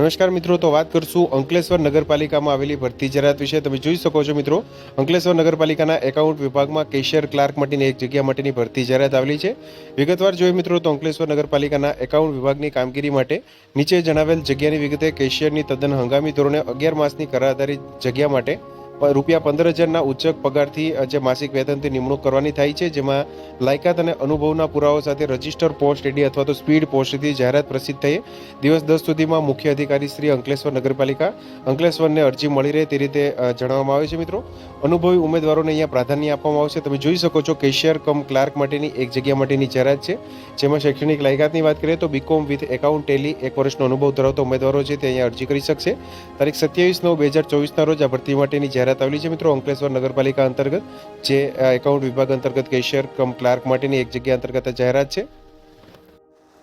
નમસ્કાર મિત્રો, તો વાત કરશું અંકલેશ્વર નગરપાલિકામાં આવેલી ભરતી જાહેરાત વિશે. તમે જોઈ શકો છો મિત્રો, અંકલેશ્વર નગરપાલિકાના એકાઉન્ટ વિભાગમાં કેશિયર ક્લાર્ક માટેની એક જગ્યા માટેની ભરતી જાહેરાત આવેલી છે. વિગતવાર જોઈએ મિત્રો, તો અંકલેશ્વર નગરપાલિકાના એકાઉન્ટ વિભાગની કામગીરી માટે નીચે જણાવેલ જગ્યાની વિગતે કેશિયરની તદ્દન હંગામી ધોરણે અગિયાર માસની કરાર જગ્યા માટે રૂપિયા પંદર હજારના ઉચ્ચક પગારથી જે માસિક વેતનથી નિમણૂક કરવાની થાય છે, જેમાં લાયકાત અને અનુભવના પુરાવા સાથે રજિસ્ટર પોસ્ટ એડી અથવા તો સ્પીડ પોસ્ટથી જાહેરાત પ્રસિદ્ધ થઈ. દિવસ દસ સુધીમાં મુખ્ય અધિકારી શ્રી અંકલેશ્વર નગરપાલિકા અંકલેશ્વરને અરજી મળી રહે તે રીતે જણાવવામાં આવે છે મિત્રો. અનુભવી ઉમેદવારોને અહીંયા પ્રાધાન્ય આપવામાં આવશે. તમે જોઈ શકો છો કેશિયર કમ ક્લાર્ક માટેની એક જગ્યા માટેની જાહેરાત છે, જેમાં શૈક્ષણિક લાયકાતની વાત કરીએ તો બીકોમ વિથ એકાઉન્ટ ટેલી એક વર્ષનો અનુભવ ધરાવતા ઉમેદવારો છે, તે અહીંયા અરજી કરી શકશે. તારીખ સત્યાવીસ નવ બે હજાર ચોવીસના રોજ આ ભરતી માટેની જાહેરાત આવેલી છે મિત્રો અંકલેશ્વર નગરપાલિકા અંતર્ગત, જે એકાઉન્ટ વિભાગ અંતર્ગત કેશિયર કમ ક્લાર્ક માટેની એક જગ્યા અંતર્ગત જાહેરાત છે.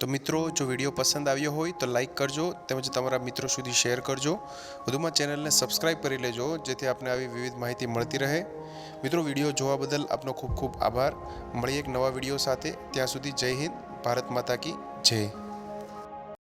તો મિત્રો, જો વીડિયો પસંદ આવ્યો હોય તો લાઈક કરજો, તેમજ તમારા મિત્રો સુધી શેર કરજો. વધુમાં ચેનલને સબસ્ક્રાઇબ કરી લેજો, જેથી આપને આવી વિવિધ માહિતી મળતી રહે. મિત્રો, વીડિયો જોવા બદલ આપનો ખૂબ ખૂબ આભાર. મળીએ એક નવા વીડિયો સાથે. ત્યાં સુધી જય હિન્દ, ભારત માતા કી જય.